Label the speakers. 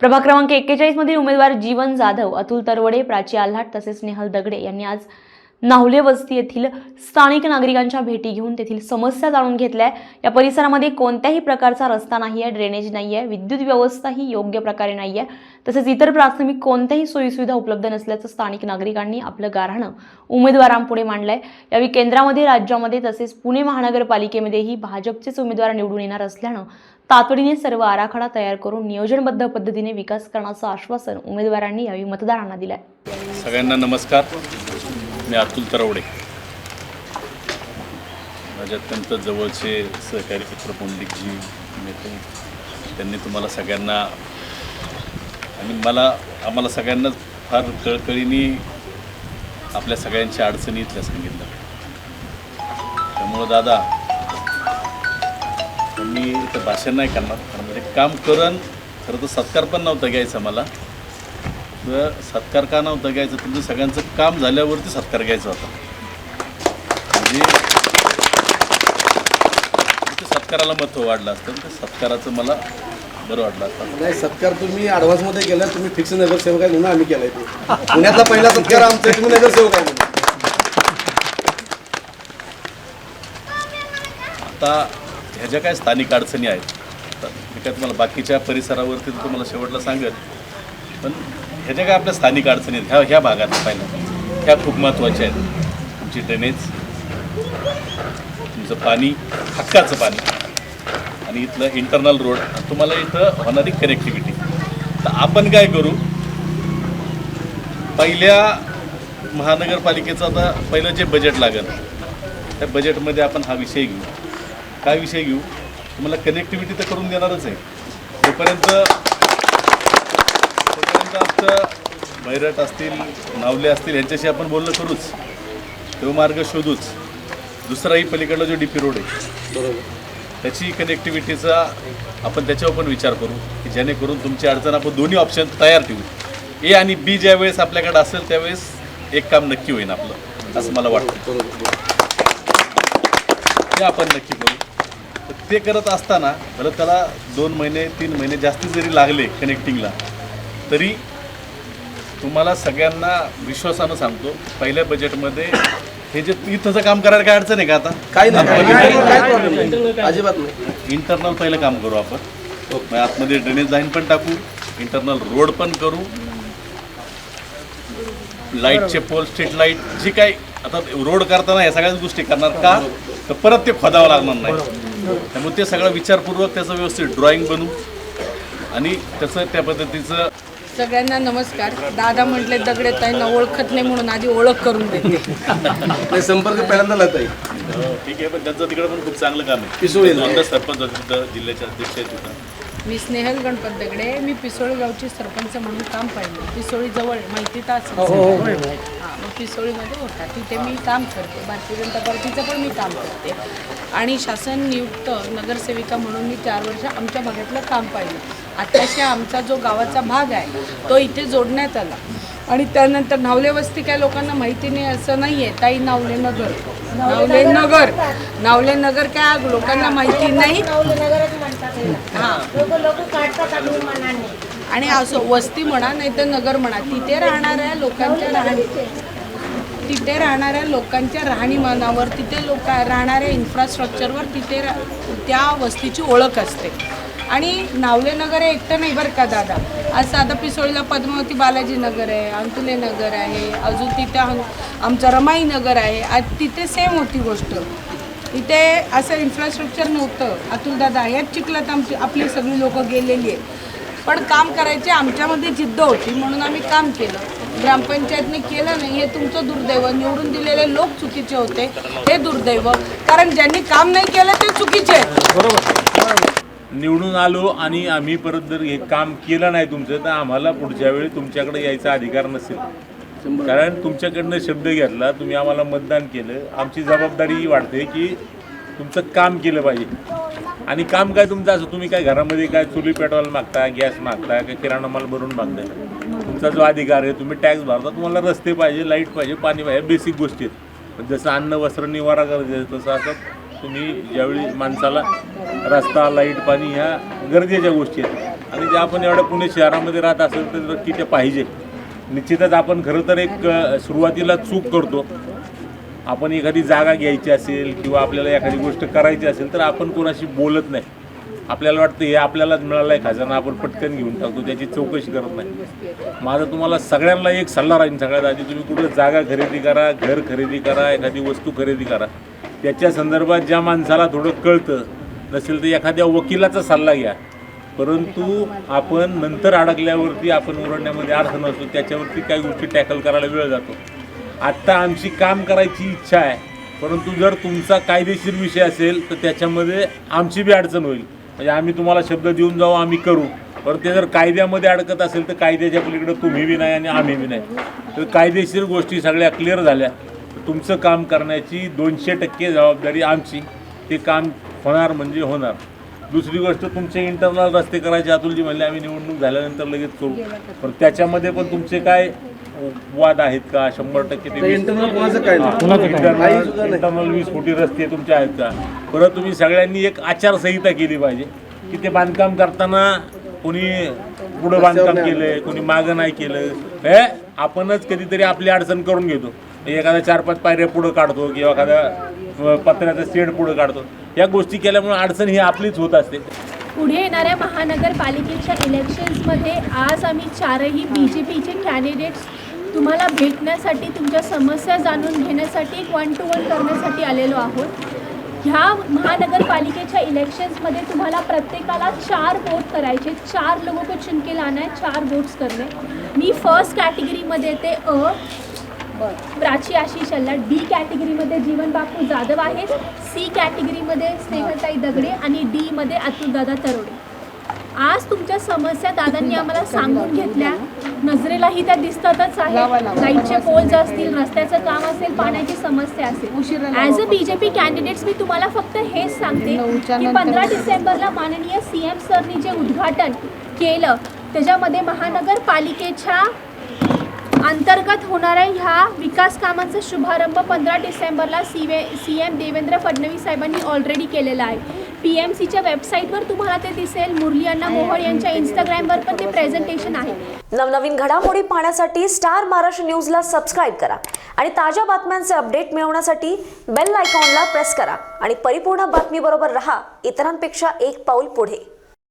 Speaker 1: प्रभाग क्रमांक एक्केचाळीस मधील उमेदवार जीवन जाधव अतुल तरवडे प्राची आल्हाट तसेच नेहल दगडे यांनी आज नाहुले वस्ती येथील स्थानिक नागरिकांच्या भेटी घेऊन तेथील समस्या जाणून घेतल्या या परिसरामध्ये कोणत्याही प्रकारचा रस्ता नाही आहे ड्रेनेज नाही आहे विद्युत व्यवस्था ही योग्य प्रकारे नाही आहे. तसेच इतर प्राथमिक कोणत्याही सोयीसुविधा उपलब्ध नसल्याचं स्थानिक नागरिकांनी आपलं गारहाणं उमेदवारांपुढे मांडलंय. यावेळी केंद्रामध्ये राज्यामध्ये तसेच पुणे महानगरपालिकेमध्येही भाजपचेच उमेदवार निवडून येणार असल्यानं तातडीने सर्व आराखडा तयार करून नियोजनबद्ध पद्धतीने विकास करण्याचं आश्वासन उमेदवारांनी यावेळी मतदारांना दिलं
Speaker 2: सगळ्यांना नमस्कार. मी अतुल तरवडे माझ्या अत्यंत जवळचे सहकारी मित्र पुंडलिकजी नेते त्यांनी तुम्हाला सगळ्यांना आणि मला आम्हाला सगळ्यांना फार कळकळीने आपल्या सगळ्यांच्या अडचणी इथल्या सांगितल्या. त्यामुळं दादा मी इथं भाषण नाही करणार कारण म्हणजे काम करण खरं तर सत्कार पण नव्हता घ्यायचा मला. तर सत्कार का नव्हता घ्यायचं? तुमचं सगळ्यांचं काम झाल्यावरती सत्कार घ्यायचा होता. म्हणजे सत्काराला महत्त्व वाढलं असतं तर सत्काराचं मला बरं वाटलं असतं.
Speaker 3: नाही सत्कार तुम्ही ॲडव्हान्समध्ये केला तुम्ही फिक्स नगरसेवक आहे म्हणून आम्ही केलाय तो. पुण्यातला पहिला सत्कार आमचा आहे, तुम्ही नगरसेवक आहे म्हणून.
Speaker 2: आता ह्या ज्या काय स्थानिक अडचणी आहेत मी काय तुम्हाला बाकीच्या परिसरावरती तर तुम्हाला शेवटला सांगेल पण ह्या ज्या काय आपल्या स्थानिक अडचणी आहेत ह्या ह्या भागात पाहिलं ह्या खूप महत्त्वाच्या आहेत. तुमची ड्रेनेज तुमचं पाणी हक्काचं पाणी आणि इथलं इंटरनल रोड तुम्हाला इथं होणारी कनेक्टिव्हिटी तर आपण काय करू? पहिल्या महानगरपालिकेचं आता पहिलं जे बजेट लागेल त्या बजेटमध्ये आपण हा विषय घेऊ. काय विषय घेऊ? तुम्हाला कनेक्टिव्हिटी तर करून देणारच आहे. तोपर्यंत तोपर्यंत आमचं बैरट असतील नावले असतील यांच्याशी आपण बोलणं करूच तो मार्ग शोधूच. दुसराही पलीकडला जो डी पी रोड आहे
Speaker 3: बरोबर.
Speaker 2: त्याची कनेक्टिव्हिटीचा आपण त्याच्यावर पण विचार करू की जेणेकरून तुमची अडचण आपण दोन्ही ऑप्शन तयार ठेवू. ए आणि बी ज्या वेळेस आपल्याकडे असेल त्यावेळेस एक काम नक्की होईल आपलं असं मला वाटतं. ते आपण नक्की करू तर ते करत असताना भलं त्याला दोन महिने तीन महिने जास्ती जरी लागले कनेक्टिंगला तरी तुम्हाला सगळ्यांना विश्वासानं सांगतो पहिल्या बजेटमध्ये हे जे इथंचं काम करायला काय अडचण आहे का आता?
Speaker 3: काही नाही. अजिबात नाही.
Speaker 2: इंटरनल पहिलं काम करू आपण. मग आतमध्ये ड्रेनेज लाईन पण टाकू इंटरनल रोड पण करू. लाईटचे पोल स्ट्रीट लाइट जी काही आता रोड करताना या सगळ्याच गोष्टी करणार का? तर परत ते खोदावं लागणार नाही. त्यामुळे ते सगळं विचारपूर्वक त्याचं व्यवस्थित ड्रॉइंग बनवू. आणि त्याचं त्या पद्धतीचं
Speaker 4: सगळ्यांना नमस्कार. दादा म्हटले दगडे ताईंना ओळखत नाही म्हणून आधी ओळख करून देते
Speaker 3: नाही संपर्क पहिल्यांदा लागत आहे
Speaker 2: ठीक आहे पण त्यांचं तिकडे पण खूप चांगलं काम आहे. सरपंच जिल्ह्याचे अध्यक्ष आहेत
Speaker 4: मी स्नेहल गणपत दगडे मी पिसोळी गावची सरपंच म्हणून काम पाहिलं. पिसोळी जवळ आहे, माहिती तर असेल हां मग पिसोळीमध्ये होता. तिथे मी काम करते. भारतीय जनता पार्टीचं पण मी काम करते. आणि शासन नियुक्त नगरसेविका म्हणून मी चार वर्ष आमच्या भागातलं काम पाहिलं. आताशी आमचा जो गावाचा भाग आहे तो इथे जोडण्यात आला. आणि त्यानंतर नावले वस्ती काय लोकांना माहिती नाही असं नाही आहे ताई नावले नगर. नावले नगर नावले नगर काय लोकांना माहिती नाही. हां. आणि असं वस्ती म्हणा नाही तर नगर म्हणा तिथे राहणाऱ्या लोकांच्या राहणी तिथे राहणाऱ्या लोकांच्या राहणीमानावर तिथे लोक राहणाऱ्या इन्फ्रास्ट्रक्चरवर तिथे त्या वस्तीची ओळख असते. आणि नावले नगर हे एकटं नाही बरं का दादा? आज साधा पिसोळीला पद्मावती बालाजी नगर आहे अंतुले नगर आहे अजून तिथे आमचं रमाई नगर आहे. आज तिथे सेम होती गोष्ट. इथे असं इन्फ्रास्ट्रक्चर नव्हतं. अतुल दादा याच चिखलात आमची आपली सगळी लोकं गेलेली आहे पण काम करायचे आमच्यामध्ये जिद्द होती म्हणून आम्ही काम केलं. ग्रामपंचायतने केलं नाही हे तुमचं दुर्दैव. निवडून दिलेले लोक चुकीचे होते हे दुर्दैव. कारण ज्यांनी काम नाही केलं ते चुकीचे आहेत.
Speaker 5: निवडून आलो आणि आम्ही परत जर हे काम केलं नाही तुमचं तर आम्हाला पुढच्या वेळी तुमच्याकडे यायचा अधिकार नसेल. कारण तुमच्याकडनं शब्द घेतला तुम्ही आम्हाला मतदान केलं. आमची जबाबदारी वाढते की तुमचं काम केलं पाहिजे. आणि काम काय तुमचं असं तुम्ही काय घरामध्ये काय चुली पेटवायला मागता गॅस मागता काय किराणा माल भरून मागताय तुमचा जो अधिकार आहे तुम्ही टॅक्स भरता तुम्हाला रस्ते पाहिजे लाइट पाहिजे पाणी पाहिजे बेसिक गोष्टी आहेत. जसं अन्न वस्त्र निवारा गरजेचं तसं असं तुम्ही ज्यावेळी माणसाला रस्ता लाइट पाणी ह्या गरजेच्या गोष्टी आहेत. आणि जे आपण एवढ्या पुणे शहरामध्ये राहत असेल तर नक्की ते पाहिजे? निश्चितच आपण खरं तर एक सुरुवातीला चूक करतो. आपण एखादी जागा घ्यायची असेल किंवा आपल्याला एखादी गोष्ट करायची असेल तर आपण कोणाशी बोलत नाही. आपल्याला वाटतं हे आपल्यालाच मिळालं आहे खजाना आपण पटकन घेऊन टाकतो त्याची चौकशी करत नाही. माझा तुम्हाला सगळ्यांना एक सल्ला राहील सगळ्यात आधी तुम्ही कुठं जागा खरेदी करा घर खरेदी करा एखादी वस्तू खरेदी करा. त्याच्या संदर्भात ज्या माणसाला थोडं कळतं नसेल तर एखाद्या वकिलाचा सल्ला घ्या. परंतु आपण नंतर अडकल्यावरती आपण ओरडण्यामध्ये अर्थ नसतो त्याच्यावरती काही गोष्टी टॅकल करायला वेळ जातो. आत्ता आमची काम करायची इच्छा आहे परंतु जर तुमचा कायदेशीर विषय असेल तर त्याच्यामध्ये आमची बी अडचण होईल. म्हणजे आम्ही तुम्हाला शब्द देऊन जाऊ आम्ही करू. पण ते जर कायद्यामध्ये अडकत असेल तर कायद्याच्या पलीकडे तुम्ही बी नाही आणि आम्ही बी नाही. तर कायदेशीर गोष्टी सगळ्या क्लिअर झाल्या. तुमचं काम करण्याची दोनशे टक्के जबाबदारी आमची. ते काम होणार म्हणजे होणार. दुसरी गोष्ट तुमचे इंटरनल रस्ते करायचे अतुलजी म्हणले आम्ही निवडणूक झाल्यानंतर लगेच करू पण त्याच्यामध्ये पण तुमचे काय वाद आहेत का? शंभर टक्के ते
Speaker 3: इंटरनल
Speaker 5: वीस कोटी रस्ते तुमचे आहेत का? परत तुम्ही सगळ्यांनी एक आचारसंहिता केली पाहिजे की ते बांधकाम करताना कोणी पुढं बांधकाम केलंय कोणी मागं नाही केलं. हे आपणच कधीतरी आपली अडचण करून घेतो. एखाद्या चार पाच पायऱ्या पुढं काढतो किंवा एखादा पत्र्याचं शेड पुढं काढतो. या गोष्टी केल्यामुळे अडचण ही आपलीच होत असते.
Speaker 6: पुढे येणाऱ्या महानगरपालिकेच्या इलेक्शन्समध्ये आज आम्ही चारही बी जे पीचे कॅन्डिडेट्स तुम्हाला भेटण्यासाठी तुमच्या समस्या जाणून घेण्यासाठी एक वन टू वन करण्यासाठी आलेलो आहोत. ह्या महानगरपालिकेच्या इलेक्शन्समध्ये तुम्हाला प्रत्येकाला चार वोट करायचे. चार लोगों को चुन लाना है चार वोट्स करणे. मी फर्स्ट कॅटेगरीमध्ये येते. अ प्राची आशिष अल्लाट बी कॅटेगरीमध्ये जीवन बापू जाधव आहेत सी कॅटेगरीमध्ये स्नेहताई दगडे आणि डी मध्ये अतुलदादा तरोडे. आज तुमच्या समस्या दादांनी आम्हाला सांगून घेतल्या. नजरेलाही त्या दिसतातच आहे लाईटचे पोल्स असतील रस्त्याचं काम असेल पाण्याची समस्या असेल. ॲज अ बीजेपी कॅन्डिडेट्स मी तुम्हाला फक्त हेच सांगते की पंधरा डिसेंबरला माननीय सी एम सरनी जे उद्घाटन केलं त्याच्यामध्ये महानगरपालिकेच्या अंतर्गत होणाऱ्या ह्या विकास कामांचा शुभारंभ पंधरा डिसेंबरला सी वे सी एम देवेंद्र फडणवीस साहेबांनी ऑलरेडी केलेला आहे. पी एम सीच्या वेबसाईटवर तुम्हाला ते दिसेल. मुरली अण्णा मोहोळ यांच्या इंस्टाग्रामवर पण ते प्रेझेंटेशन आहे.
Speaker 7: नवनवीन घडामोडी पाहण्यासाठी स्टार महाराष्ट्र न्यूजला सबस्क्राईब करा आणि ताज्या बातम्यांचे अपडेट मिळवण्यासाठी बेल आयकॉनला प्रेस करा. आणि परिपूर्ण बातमीबरोबर रहा. इतरांपेक्षा एक पाऊल पुढे.